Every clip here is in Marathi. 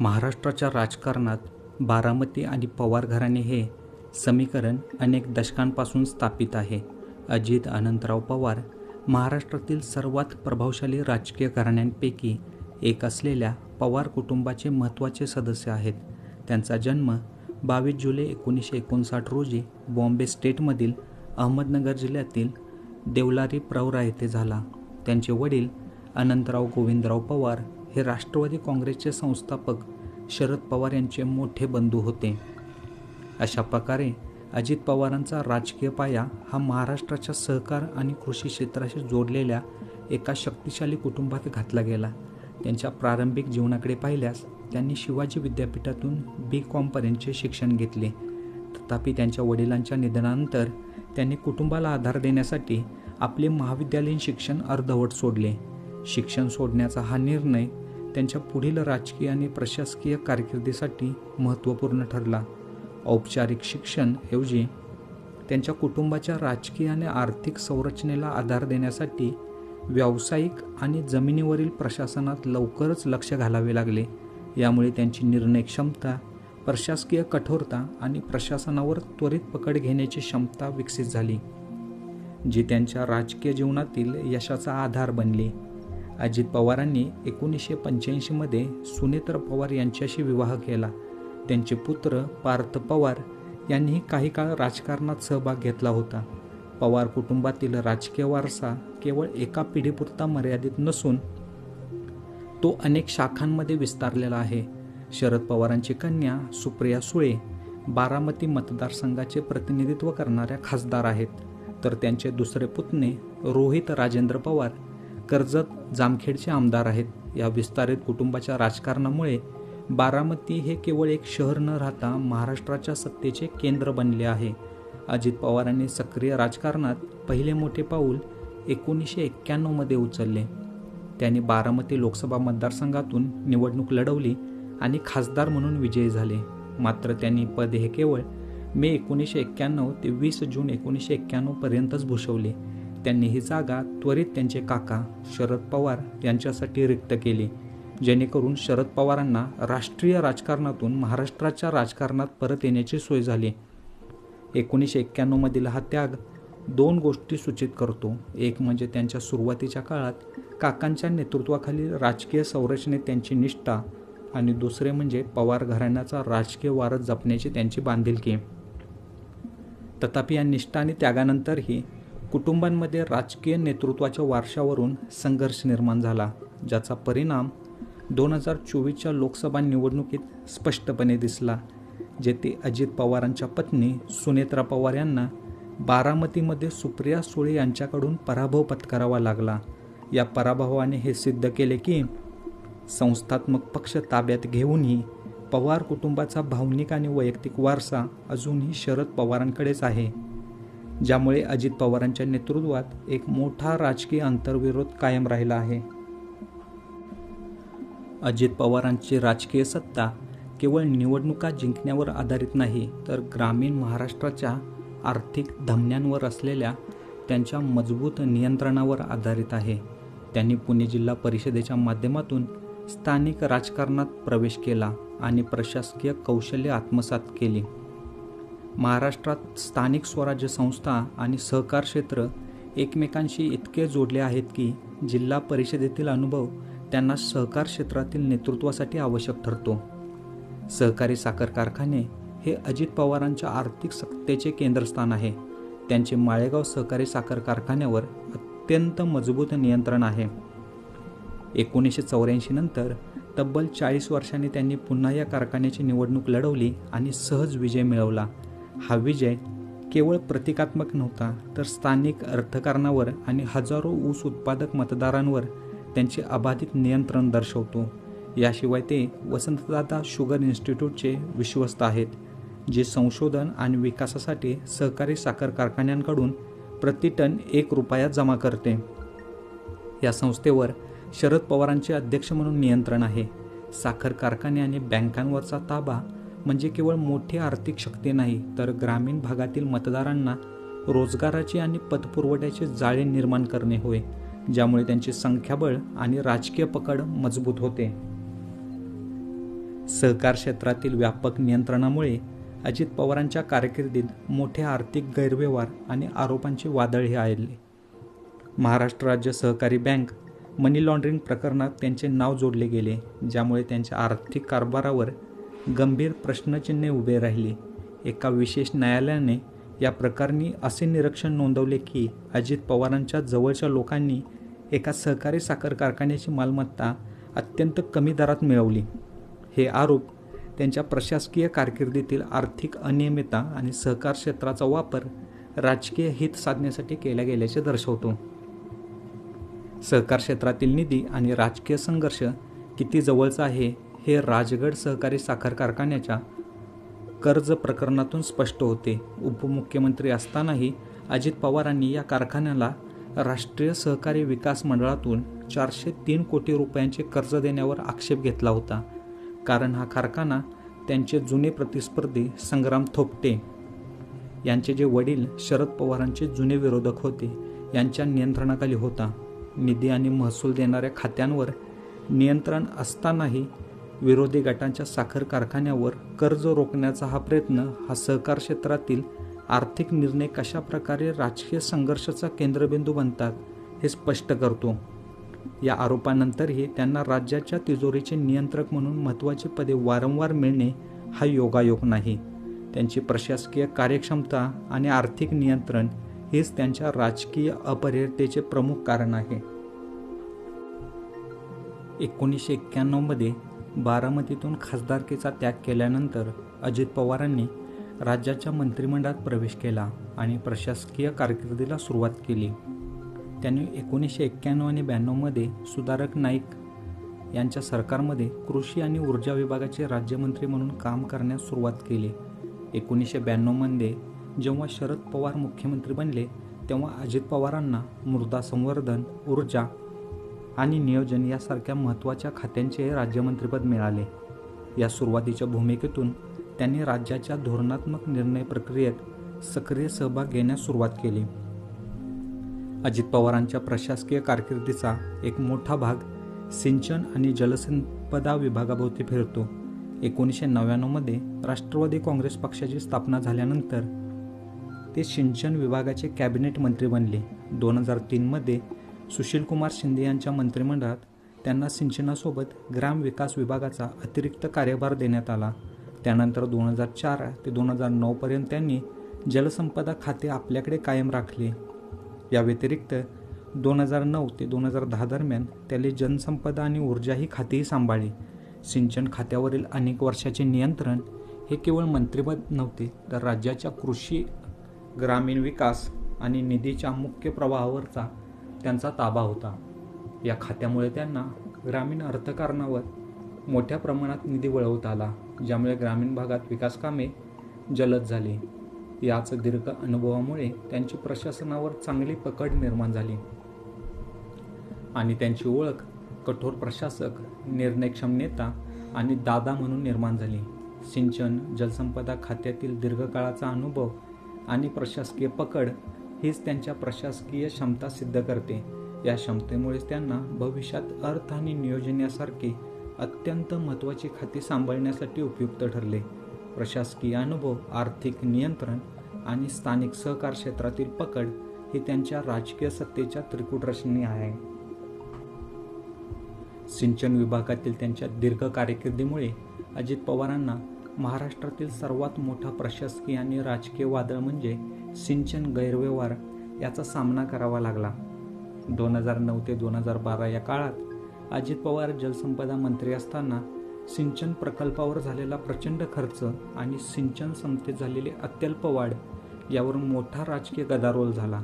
महाराष्ट्राच्या राजकारणात बारामती आणि पवार घराणे हे समीकरण अनेक दशकांपासून स्थापित आहे. अजित अनंतराव पवार महाराष्ट्रातील सर्वात प्रभावशाली राजकीय घराण्यांपैकी एक असलेल्या पवार कुटुंबाचे महत्त्वाचे सदस्य आहेत. त्यांचा जन्म बावीस जुलै एकोणीसशे एकोणसाठ रोजी बॉम्बे स्टेटमधील अहमदनगर जिल्ह्यातील देवलारी प्रवरा येथे झाला. त्यांचे वडील अनंतराव गोविंदराव पवार हे राष्ट्रवादी काँग्रेसचे संस्थापक शरद पवार यांचे मोठे बंधू होते. अशा प्रकारे अजित पवारांचा राजकीय पाया हा महाराष्ट्राच्या सहकार आणि कृषी क्षेत्राशी जोडलेल्या एका शक्तिशाली कुटुंबात घातला गेला. त्यांच्या प्रारंभिक जीवनाकडे पाहिल्यास त्यांनी शिवाजी विद्यापीठातून बी कॉमपर्यंतचे शिक्षण घेतले. तथापि त्यांच्या वडिलांच्या निधनानंतर त्यांनी कुटुंबाला आधार देण्यासाठी आपले महाविद्यालयीन शिक्षण अर्धवट सोडले. शिक्षण सोडण्याचा हा निर्णय त्यांच्या पुढील राजकीय आणि प्रशासकीय कारकिर्दीसाठी महत्त्वपूर्ण ठरला. औपचारिक शिक्षण ऐवजी त्यांच्या कुटुंबाच्या राजकीय आणि आर्थिक संरचनेला आधार देण्यासाठी व्यावसायिक आणि जमिनीवरील प्रशासनात लवकरच लक्ष घालावे लागले. यामुळे त्यांची निर्णय क्षमता प्रशासकीय कठोरता आणि प्रशासनावर त्वरित पकड घेण्याची क्षमता विकसित झाली जी त्यांच्या राजकीय जीवनातील यशाचा आधार बनली. अजित पवारांनी एकोणीसशे पंच्याऐंशीमध्ये सुनेत्र पवार यांच्याशी विवाह केला. त्यांचे पुत्र पार्थ पवार यांनीही काही काळ राजकारणात सहभाग घेतला होता. पवार कुटुंबातील राजकीय वारसा केवळ एका पिढीपुरता मर्यादित नसून तो अनेक शाखांमध्ये विस्तारलेला आहे. शरद पवारांची कन्या सुप्रिया सुळे बारामती मतदारसंघाचे प्रतिनिधित्व करणाऱ्या खासदार आहेत. तर त्यांचे दुसरे पुतणे रोहित राजेंद्र पवार कर्जत जामखेडचे आमदार आहेत. या विस्तारित कुटुंबाच्या राजकारणामुळे बारामती हे केवळ एक शहर न राहता महाराष्ट्राच्या सत्तेचे केंद्र बनले आहे. अजित पवारांनी सक्रिय राजकारणात पहिले मोठे पाऊल एकोणीसशे एक्क्याण्णवमध्ये उचलले. त्यांनी बारामती लोकसभा मतदारसंघातून निवडणूक लढवली आणि खासदार म्हणून विजयी झाले. मात्र त्यांनी पद हे केवळ मे एकोणीसशे एक्क्याण्णव ते वीस जून एकोणीसशे एक्क्याण्णवपर्यंतच भूषवले. त्यांनी ही जागा त्वरित त्यांचे काका शरद पवार यांच्यासाठी रिक्त केली. जेणेकरून शरद पवारांना राष्ट्रीय राजकारणातून महाराष्ट्राच्या राजकारणात परत येण्याची सोय झाली. एकोणीसशे एक्क्याण्णवमधील हा त्याग दोन गोष्टी सूचित करतो. एक म्हणजे त्यांच्या सुरुवातीच्या काळात काकांच्या नेतृत्वाखालील राजकीय संरचनेत त्यांची निष्ठा आणि दुसरे म्हणजे पवार घराण्याचा राजकीय वारस जपण्याची त्यांची बांधिलकी. तथापि या निष्ठा आणि त्यागानंतरही कुटुंबांमध्ये राजकीय नेतृत्वाच्या वारशावरून संघर्ष निर्माण झाला ज्याचा परिणाम दोन हजार चोवीसच्या लोकसभा निवडणुकीत स्पष्टपणे दिसला जेथे अजित पवारांच्या पत्नी सुनेत्रा पवार यांना बारामतीमध्ये सुप्रिया सुळे यांच्याकडून पराभव पत्करावा लागला. या पराभवाने हे सिद्ध केले की संस्थात्मक पक्ष ताब्यात घेऊनही पवार कुटुंबाचा भावनिक आणि वैयक्तिक वारसा अजूनही शरद पवारांकडेच आहे. ज्यामुळे अजित पवारांच्या नेतृत्वात एक मोठा राजकीय अंतर्विरोध कायम राहिला आहे. अजित पवारांची राजकीय सत्ता केवळ निवडणुका जिंकण्यावर आधारित नाही तर ग्रामीण महाराष्ट्राच्या आर्थिक धमन्यांवर असलेल्या त्यांच्या मजबूत नियंत्रणावर आधारित आहे. त्यांनी पुणे जिल्हा परिषदेच्या माध्यमातून स्थानिक राजकारणात प्रवेश केला आणि प्रशासकीय कौशल्य आत्मसात केली. महाराष्ट्रात स्थानिक स्वराज्य संस्था आणि सहकार क्षेत्र एकमेकांशी इतके जोडले आहेत की जिल्हा परिषदेतील अनुभव त्यांना सहकार क्षेत्रातील नेतृत्वासाठी आवश्यक ठरतो. सहकारी साखर कारखाने हे अजित पवारांच्या आर्थिक सत्तेचे केंद्रस्थान आहे. त्यांचे माळेगाव सहकारी साखर कारखान्यावर अत्यंत मजबूत नियंत्रण आहे. एकोणीसशे चौऱ्याऐंशी नंतर तब्बल चाळीस वर्षांनी त्यांनी पुन्हा या कारखान्याची निवडणूक लढवली आणि सहज विजय मिळवला. हा विजय केवळ प्रतिकात्मक नव्हता तर स्थानिक अर्थकारणावर आणि हजारो ऊस उत्पादक मतदारांवर त्यांचे अबाधित नियंत्रण दर्शवतो. याशिवाय ते वसंतदादा शुगर इन्स्टिट्यूटचे विश्वस्त आहेत जे संशोधन आणि विकासासाठी सहकारी साखर कारखान्यांकडून प्रतिटन एक रुपयात जमा करते. या संस्थेवर शरद पवारांचे अध्यक्ष म्हणून नियंत्रण आहे. साखर कारखाने आणि बँकांवरचा ताबा म्हणजे केवळ मोठी आर्थिक शक्ती नाही तर ग्रामीण भागातील मतदारांना रोजगाराची आणि पतपुरवठ्याचे जाळे निर्माण करणे होय ज्यामुळे त्यांचे संख्याबळ आणि राजकीय पकड मजबूत होते. सहकार क्षेत्रातील व्यापक नियंत्रणामुळे अजित पवारांच्या कारकिर्दीत मोठे आर्थिक गैरव्यवहार आणि आरोपांचे वादळ हे आले. महाराष्ट्र राज्य सहकारी बँक मनी लॉन्ड्रिंग प्रकरणात त्यांचे नाव जोडले गेले ज्यामुळे त्यांच्या आर्थिक कारभारावर गंभीर प्रश्नचिन्हे उभे राहिले. एका विशेष न्यायालयाने या प्रकरणी असे निरीक्षण नोंदवले की अजित पवारांच्या जवळच्या लोकांनी एका सहकारी साखर कारखान्याची मालमत्ता अत्यंत कमी दरात मिळवली. हे आरोप त्यांच्या प्रशासकीय कारकिर्दीतील आर्थिक अनियमितता आणि सहकार क्षेत्राचा वापर राजकीय हित साधण्यासाठी केला गेल्याचे दर्शवतो. सहकार क्षेत्रातील निधी आणि राजकीय संघर्ष किती जवळचा आहे हे राजगड सहकारी साखर कारखान्याच्या कर्ज प्रकरणातून स्पष्ट होते. उपमुख्यमंत्री असतानाही अजित पवारांनी या कारखान्याला राष्ट्रीय सहकारी विकास मंडळातून चारशे तीन कोटी रुपयांचे कर्ज देण्यावर आक्षेप घेतला होता. कारण हा कारखाना त्यांचे जुने प्रतिस्पर्धी संग्राम थोपटे यांचे जे वडील शरद पवारांचे जुने विरोधक होते यांच्या नियंत्रणाखाली होता. निधी आणि महसूल देणाऱ्या खात्यांवर नियंत्रण असतानाही विरोधी गटांच्या साखर कारखान्यावर कर्ज रोखण्याचा हा प्रयत्न हा सहकार क्षेत्रातील आर्थिक निर्णय कशा प्रकारे राजकीय संघर्षाचा केंद्रबिंदू बनतात हे स्पष्ट करतो. या आरोपानंतरही त्यांना राज्याच्या तिजोरीचे नियंत्रक म्हणून महत्त्वाची पदे वारंवार मिळणे हा योगायोग नाही. त्यांची प्रशासकीय कार्यक्षमता आणि आर्थिक नियंत्रण हेच त्यांच्या राजकीय अपरिहतेचे प्रमुख कारण आहे. एकोणीसशे एक्क्याण्णवमध्ये बारामतीतून खासदारकीचा त्याग केल्यानंतर अजित पवारांनी राज्याच्या मंत्रिमंडळात प्रवेश केला आणि प्रशासकीय कारकिर्दीला सुरुवात केली. त्यांनी एकोणीसशे एक्क्याण्णव आणि ब्याण्णवमध्ये सुधारक नाईक यांच्या सरकारमध्ये कृषी आणि ऊर्जा विभागाचे राज्यमंत्री म्हणून काम करण्यास सुरुवात केली. एकोणीसशे ब्याण्णवमध्ये जेव्हा शरद पवार मुख्यमंत्री बनले तेव्हा अजित पवारांना मृदा संवर्धन ऊर्जा आणि नियोजन यासारख्या महत्त्वाच्या खात्यांचे राज्यमंत्रीपद मिळाले. या सुरुवातीच्या भूमिकेतून त्यांनी राज्याच्या धोरणात्मक निर्णय प्रक्रियेत सक्रिय सहभाग घेण्यास सुरुवात केली. अजित पवारांच्या प्रशासकीय कारकिर्दीचा एक मोठा भाग सिंचन आणि जलसंपदा विभागाभोवती फिरतो. एकोणीसशे नव्याण्णवमध्ये राष्ट्रवादी काँग्रेस पक्षाची स्थापना झाल्यानंतर ते सिंचन विभागाचे कॅबिनेट मंत्री बनले. दोन हजार तीनमध्ये सुशीलकुमार शिंदे यांच्या मंत्रिमंडळात त्यांना सिंचनासोबत ग्राम विकास विभागाचा अतिरिक्त कार्यभार देण्यात आला. त्यानंतर दोन हजार चार ते दोन हजार नऊपर्यंत त्यांनी जलसंपदा खाते आपल्याकडे कायम राखले. या व्यतिरिक्त दोन हजार नऊ ते दोन हजार दहा दरम्यान त्याने जनसंपदा आणि ऊर्जा ही खातेही सांभाळली. सिंचन खात्यावरील अनेक वर्षाचे नियंत्रण हे केवळ मंत्रिपद नव्हते तर राज्याच्या कृषी ग्रामीण विकास आणि निधीच्या मुख्य प्रवाहावरचा त्यांचा ताबा होता. या खात्यामुळे त्यांना ग्रामीण अर्थकारणावर मोठ्या प्रमाणात निधी वळवता आला ज्यामुळे ग्रामीण भागात विकास कामे जलद झाली. याच दीर्घ अनुभवामुळे त्यांची प्रशासनावर चांगली पकड निर्माण झाली. आणि त्यांची ओळख कठोर प्रशासक निर्णयक्षम नेता आणि दादा म्हणून निर्माण झाली. सिंचन जलसंपदा खात्यातील दीर्घकाळाचा अनुभव आणि प्रशासकीय पकड हीच त्यांच्या प्रशासकीय क्षमता सिद्ध करते. या क्षमतेमुळेच त्यांना भविष्यात अर्थ आणि नियोजन यासारखी अत्यंत महत्त्वाची खाती सांभाळण्यासाठी उपयुक्त ठरले. प्रशासकीय अनुभव आर्थिक नियंत्रण आणि स्थानिक सहकार क्षेत्रातील पकड ही त्यांच्या राजकीय सत्तेच्या त्रिकूट रचनी आहे. सिंचन विभागातील त्यांच्या दीर्घ कारकिर्दीमुळे अजित पवारांना महाराष्ट्रातील सर्वात मोठा प्रशासकीय आणि राजकीय वादळ म्हणजे सिंचन गैरव्यवहार याचा सामना करावा लागला. दोन हजार नऊ ते दोन हजार बारा या काळात अजित पवार जलसंपदा मंत्री असताना सिंचन प्रकल्पावर झालेला प्रचंड खर्च आणि सिंचन क्षमतेत झालेली अत्यल्प वाढ यावरून मोठा राजकीय गदारोळ झाला.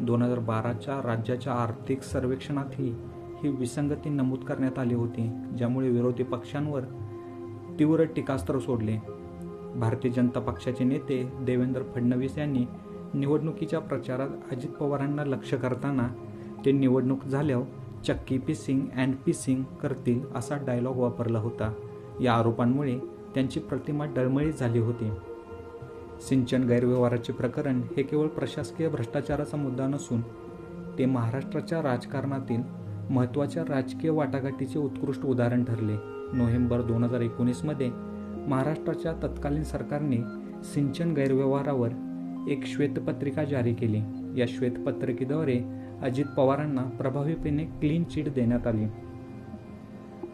दोन हजार बाराच्या राज्याच्या आर्थिक सर्वेक्षणातही ही विसंगती नमूद करण्यात आली होती ज्यामुळे विरोधी पक्षांवर तीव्र टीकास्त्र सोडले. भारतीय जनता पक्षाचे नेते देवेंद्र फडणवीस यांनी निवडणुकीच्या प्रचारात अजित पवारांना लक्ष करताना ते निवडणूक झाल्यावर चक्की पिसिंग अँड पिसिंग करतील असा डायलॉग वापरला होता. या आरोपांमुळे त्यांची प्रतिमा डळमळीत झाली होती. सिंचन गैरव्यवहाराचे प्रकरण हे केवळ प्रशासकीय भ्रष्टाचाराचा मुद्दा नसून ते महाराष्ट्राच्या राजकारणातील महत्त्वाच्या राजकीय वाटाघाटीचे उत्कृष्ट उदाहरण ठरले. नोव्हेंबर दोन हजार एकोणीसमध्ये महाराष्ट्राच्या तत्कालीन सरकारने सिंचन गैरव्यवहारावर एक श्वेतपत्रिका जारी केली. या श्वेतपत्रिकेद्वारे अजित पवारांना प्रभावीपणे क्लीन चिट देण्यात आली.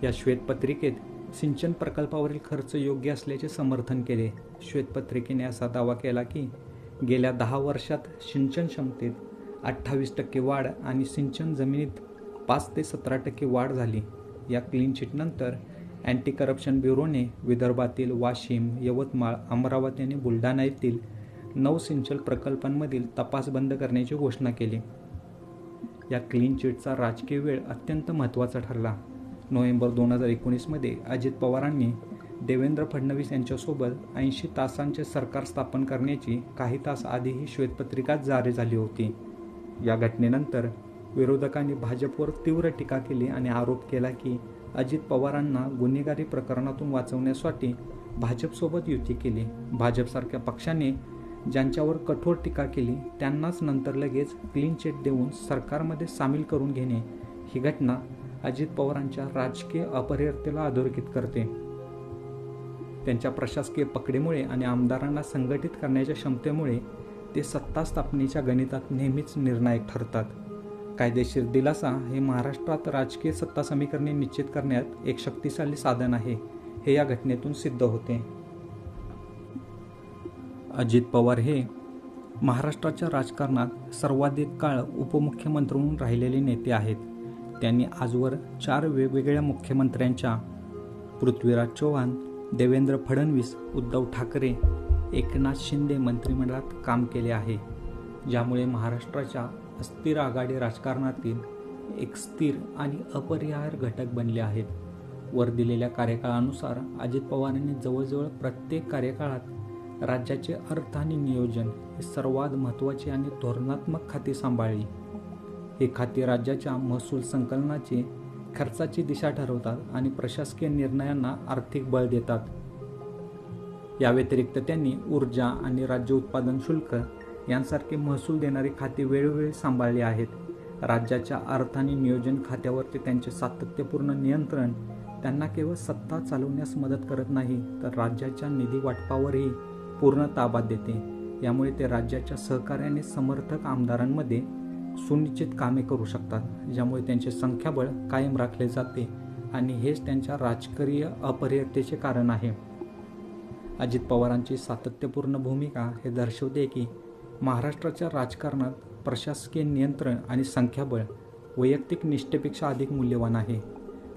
या श्वेतपत्रिकेत सिंचन प्रकल्पावरील खर्च योग्य असल्याचे समर्थन केले. श्वेतपत्रिकेने असा दावा केला की गेल्या दहा वर्षात सिंचन क्षमतेत अठ्ठावीस टक्के वाढ आणि सिंचन जमिनीत पाच ते सतरा टक्के वाढ झाली. या क्लीन चिटनंतर अँटी करप्शन ब्युरोने विदर्भातील वाशिम यवतमाळ अमरावती आणि बुलढाणा येथील नऊ सिंचन प्रकल्पांमधील तपास बंद करण्याची घोषणा केली. या क्लीन चिटचा राजकीय वेळ अत्यंत महत्त्वाचा ठरला. नोव्हेंबर दोन हजार एकोणीसमध्ये अजित पवारांनी देवेंद्र फडणवीस यांच्यासोबत ऐंशी तासांचे सरकार स्थापन करण्याची काही तास आधी ही श्वेतपत्रिका जारी झाली होती. या घटनेनंतर विरोधकांनी भाजपवर तीव्र टीका केली आणि आरोप केला की अजित पवारांना गुन्हेगारी प्रकरणातून वाचवण्यासाठी भाजपसोबत युती केली. भाजपसारख्या पक्षाने ज्यांच्यावर कठोर टीका केली त्यांनाच नंतर लगेच क्लीन चिट देऊन सरकारमध्ये सामील करून घेणे ही घटना अजित पवारांच्या राजकीय अपरिहर्तेला अधोरेखित करते. त्यांच्या प्रशासकीय पकडीमुळे आणि आमदारांना संघटित करण्याच्या क्षमतेमुळे ते सत्ता स्थापनेच्या गणितात नेहमीच निर्णायक ठरतात. कायदेशीर दिलासा हे महाराष्ट्रात राजकीय सत्ता समीकरणे निश्चित करण्यात एक शक्तिशाली साधन आहे हे या घटनेतून सिद्ध होते. अजित पवार हे महाराष्ट्राच्या राजकारणात सर्वाधिक काळ उपमुख्यमंत्री म्हणून राहिलेले नेते आहेत. त्यांनी आजवर चार वेगवेगळ्या मुख्यमंत्र्यांच्या पृथ्वीराज चव्हाण देवेंद्र फडणवीस उद्धव ठाकरे एकनाथ शिंदे मंत्रिमंडळात काम केले आहे. ज्यामुळे महाराष्ट्राच्या अस्थिर आघाडी राजकारणातील एक स्थिर आणि अपरिहार्य घटक बनले आहेत. वर दिलेल्या कार्यकाळानुसार अजित पवारांनी जवळजवळ प्रत्येक कार्यकाळात राज्याचे अर्थ आणि नियोजन हे सर्वात महत्त्वाचे आणि धोरणात्मक खाती सांभाळली. ही खाती राज्याच्या महसूल संकलनाची खर्चाची दिशा ठरवतात आणि प्रशासकीय निर्णयांना आर्थिक बळ देतात. या व्यतिरिक्त त्यांनी ऊर्जा आणि राज्य उत्पादन शुल्क यांसारखे महसूल देणारे खाते वेळोवेळी सांभाळले आहेत. राज्याच्या अर्थ आणि नियोजन खात्यावरचे त्यांचे सातत्यपूर्ण नियंत्रण त्यांना केवळ सत्ता चालवण्यास मदत करत नाही तर राज्याच्या निधी वाटपावरही पूर्ण ताबा देते. यामुळे ते राज्याच्या सहकार्याने समर्थक आमदारांमध्ये सुनिश्चित कामे करू शकतात ज्यामुळे त्यांचे संख्याबळ कायम राखले जाते आणि हेच त्यांच्या राजकीय अपरियतेचे कारण आहे. अजित पवारांची सातत्यपूर्ण भूमिका हे दर्शवते की महाराष्ट्राच्या राजकारणात प्रशासकीय नियंत्रण आणि संख्याबळ वैयक्तिक निष्ठेपेक्षा अधिक मूल्यवान आहे.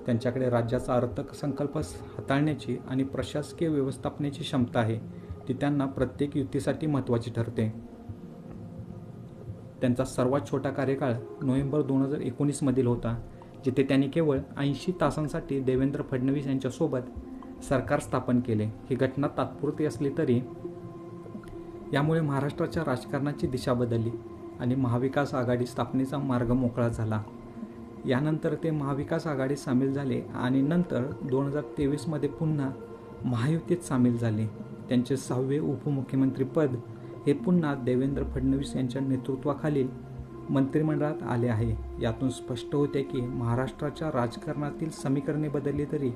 त्यांच्याकडे राज्याचा अर्थसंकल्प हाताळण्याची आणि प्रशासकीय व्यवस्थापनाची क्षमता आहे ती त्यांना प्रत्येक युतीसाठी महत्त्वाची ठरते. त्यांचा सर्वात छोटा कार्यकाळ नोव्हेंबर दोन हजार एकोणीसमधील होता जिथे त्यांनी केवळ ऐंशी तासांसाठी देवेंद्र फडणवीस यांच्यासोबत सरकार स्थापन केले. ही घटना तात्पुरती असली तरी यामुळे महाराष्ट्राच्या राजकारणाची दिशा बदलली आणि महाविकास आघाडी स्थापनेचा मार्ग मोकळा झाला. यानंतर ते महाविकास आघाडीत सामील झाले आणि नंतर दोन हजार तेवीसमध्ये पुन्हा महायुतीत सामील झाले. त्यांचे सहावे उपमुख्यमंत्रीपद हे पुन्हा देवेंद्र फडणवीस यांच्या नेतृत्वाखालील मंत्रिमंडळात आले आहे. यातून स्पष्ट होते की महाराष्ट्राच्या राजकारणातील समीकरणे बदलली तरी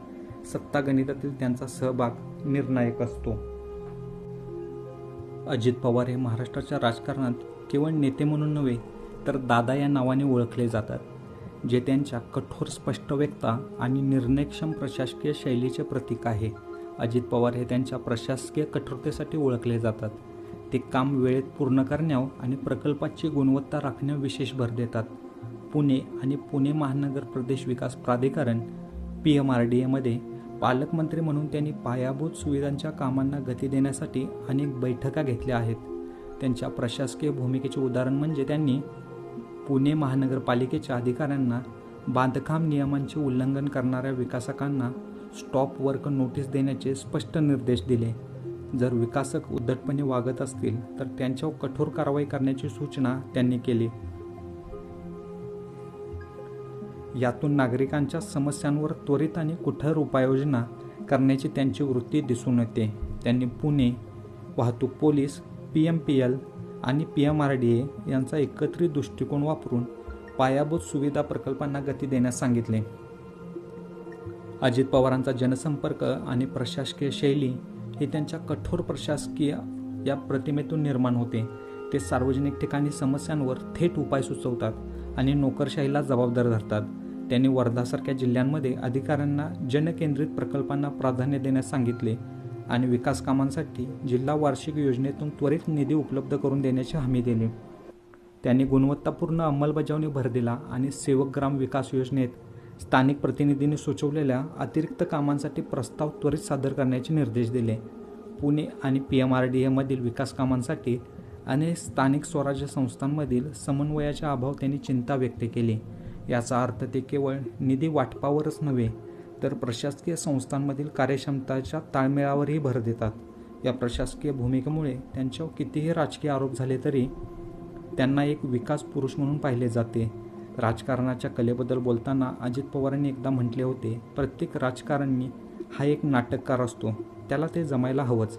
सत्ता गणितातील त्यांचा सहभाग निर्णायक असतो. अजित पवार हे महाराष्ट्राच्या राजकारणात केवळ नेते म्हणून नव्हे तर दादा या नावाने ओळखले जातात जे त्यांच्या कठोर स्पष्टव्यक्ता आणि निर्णयक्षम प्रशासकीय शैलीचे प्रतीक आहे. अजित पवार हे त्यांच्या प्रशासकीय कठोरतेसाठी ओळखले जातात. ते काम वेळेत पूर्ण करण्यावर आणि प्रकल्पाची गुणवत्ता राखण्यावर विशेष भर देतात. पुणे आणि पुणे महानगर प्रदेश विकास प्राधिकरण पी एम आर डी एमध्ये पालकमंत्री म्हणून त्यांनी पायाभूत सुविधांच्या कामांना गती देण्यासाठी अनेक बैठका घेतल्या आहेत. त्यांच्या प्रशासकीय भूमिकेचे उदाहरण म्हणजे त्यांनी पुणे महानगरपालिकेच्या अधिकाऱ्यांना बांधकाम नियमांचे उल्लंघन करणाऱ्या विकासकांना स्टॉप वर्क नोटीस देण्याचे स्पष्ट निर्देश दिले. जर विकासक उद्धटपणे वागत असतील तर त्यांच्यावर कठोर कारवाई करण्याची सूचना त्यांनी केली. यातून नागरिकांच्या समस्यांवर त्वरित आणि कुठर उपाययोजना करण्याची त्यांची वृत्ती दिसून येते. त्यांनी पुणे वाहतूक police P M P L आणि P M R D A यांचा एकत्रित दृष्टिकोन वापरून पायाभूत सुविधा प्रकल्पांना गती देण्यास सांगितले. अजित पवारांचा जनसंपर्क आणि प्रशासकीय शैली ही त्यांच्या कठोर प्रशासकीय या प्रतिमेतून निर्माण होते. ते सार्वजनिक ठिकाणी समस्यांवर थेट उपाय सुचवतात आणि नोकरशाहीला जबाबदार धरतात. त्यांनी वर्धासारख्या जिल्ह्यांमध्ये अधिकाऱ्यांना जनकेंद्रित प्रकल्पांना प्राधान्य देण्यास सांगितले आणि विकास कामांसाठी जिल्हा वार्षिक योजनेतून त्वरित निधी उपलब्ध करून देण्याची हमी दिली. त्यांनी गुणवत्तापूर्ण अंमलबजावणी भर दिला आणि सेवक ग्राम विकास योजनेत स्थानिक प्रतिनिधींनी सुचवलेल्या अतिरिक्त कामांसाठी प्रस्ताव त्वरित सादर करण्याचे निर्देश दिले. पुणे आणि पी एम आर डी एमधील विकास कामांसाठी अनेक स्थानिक स्वराज्य संस्थांमधील समन्वयाचा अभाव त्यांनी चिंता व्यक्त केली. याचा अर्थ ते केवळ निधी वाटपावरच नव्हे तर प्रशासकीय संस्थांमधील कार्यक्षमताच्या ताळमेळावरही भर देतात. या प्रशासकीय भूमिकेमुळे त्यांच्यावर कितीही राजकीय आरोप झाले तरी त्यांना एक विकास पुरुष म्हणून पाहिले जाते. राजकारणाच्या कलेबद्दल बोलताना अजित पवारांनी एकदा म्हटले होते प्रत्येक राजकारणी हा एक नाटककार असतो त्याला ते जमायला हवंच.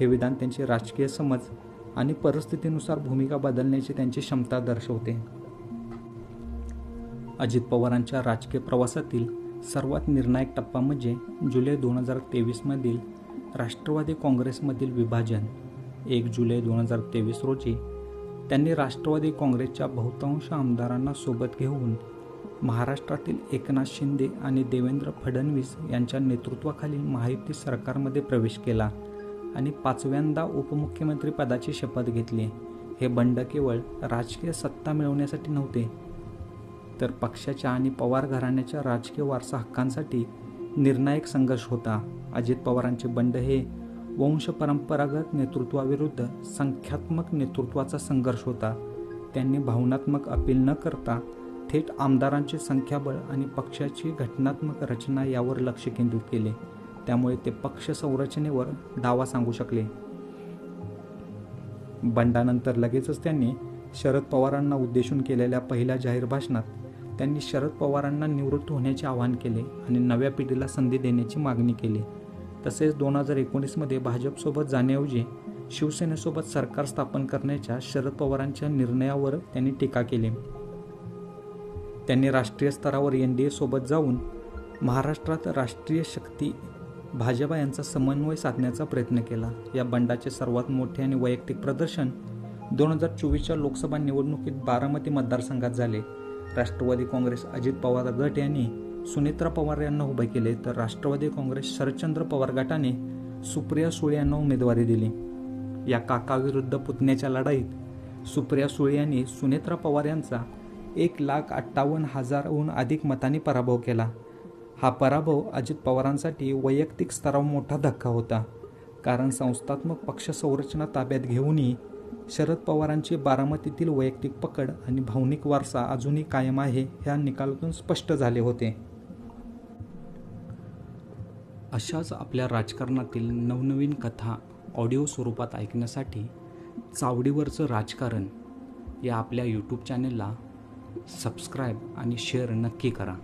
हे विधान त्यांची राजकीय समज आणि परिस्थितीनुसार भूमिका बदलण्याची त्यांची क्षमता दर्शवते. अजित पवारांच्या राजकीय प्रवासातील सर्वात निर्णायक टप्पा म्हणजे जुलै दोन हजार तेवीसमधील राष्ट्रवादी काँग्रेसमधील विभाजन. एक जुलै दोन हजार तेवीस रोजी त्यांनी राष्ट्रवादी काँग्रेसच्या बहुतांश आमदारांना सोबत घेऊन महाराष्ट्रातील एकनाथ शिंदे आणि देवेंद्र फडणवीस यांच्या नेतृत्वाखालील महायुती सरकारमध्ये प्रवेश केला आणि पाचव्यांदा उपमुख्यमंत्री पदाची शपथ घेतली. हे बंड केवळ राजकीय सत्ता मिळवण्यासाठी नव्हते तर पक्षाच्या आणि पवार घराण्याच्या राजकीय वारसा हक्कांसाठी निर्णायक संघर्ष होता. अजित पवारांचे बंड हे वंश परंपरागत नेतृत्वाविरुद्ध संख्यात्मक नेतृत्वाचा संघर्ष होता. त्यांनी भावनात्मक अपील न करता थेट आमदारांचे संख्याबळ आणि पक्षाची घटनात्मक रचना यावर लक्ष केंद्रित केले. त्यामुळे ते पक्ष संरचनेवर दावा सांगू शकले. बंडानंतर लगेचच त्यांनी शरद पवारांना उद्देशून केलेल्या पहिल्या जाहीर भाषणात त्यांनी शरद पवारांना निवृत्त होण्याचे आवाहन केले आणि नव्या पिढीला संधी देण्याची मागणी केली. तसेच दोन हजार एकोणीसमध्ये भाजपसोबत जाण्याऐवजी शिवसेनेसोबत सरकार स्थापन करण्याच्या शरद पवारांच्या निर्णयावर त्यांनी टीका केली. त्यांनी राष्ट्रीय स्तरावर एन डी एसोबत जाऊन महाराष्ट्रात राष्ट्रीय शक्ती भाजपा यांचा समन्वय साधण्याचा प्रयत्न केला. या बंडाचे सर्वात मोठे आणि वैयक्तिक प्रदर्शन दोन हजार चोवीसच्या लोकसभा निवडणुकीत बारामती मतदारसंघात झाले. राष्ट्रवादी काँग्रेस अजित पवार गट यांनी सुनेत्रा पवार यांना उभे केले तर राष्ट्रवादी काँग्रेस शरदचंद्र पवार गटाने सुप्रिया सुळे यांना उमेदवारी दिली. या काकाविरुद्ध पुतण्याच्या लढाईत सुप्रिया सुळे यांनी सुनेत्रा पवार यांचा एक लाख अठ्ठावन्न हजारहून अधिक मतांनी पराभव केला. हा पराभव अजित पवारांसाठी वैयक्तिक स्तरावर मोठा धक्का होता. कारण संस्थात्मक पक्ष संरचना ताब्यात घेऊनही शरद पवारांची बारामतीतील वैयक्तिक पकड आणि भावनिक वारसा अजूनही कायम आहे ह्या निकालातून स्पष्ट झाले होते. अशाच आपल्या राजकारणातील नवनवीन कथा ऑडिओ स्वरूपात ऐकण्यासाठी चावडीवरचं राजकारण या आपल्या यूट्यूब चॅनेलला सबस्क्राईब आणि शेअर नक्की करा.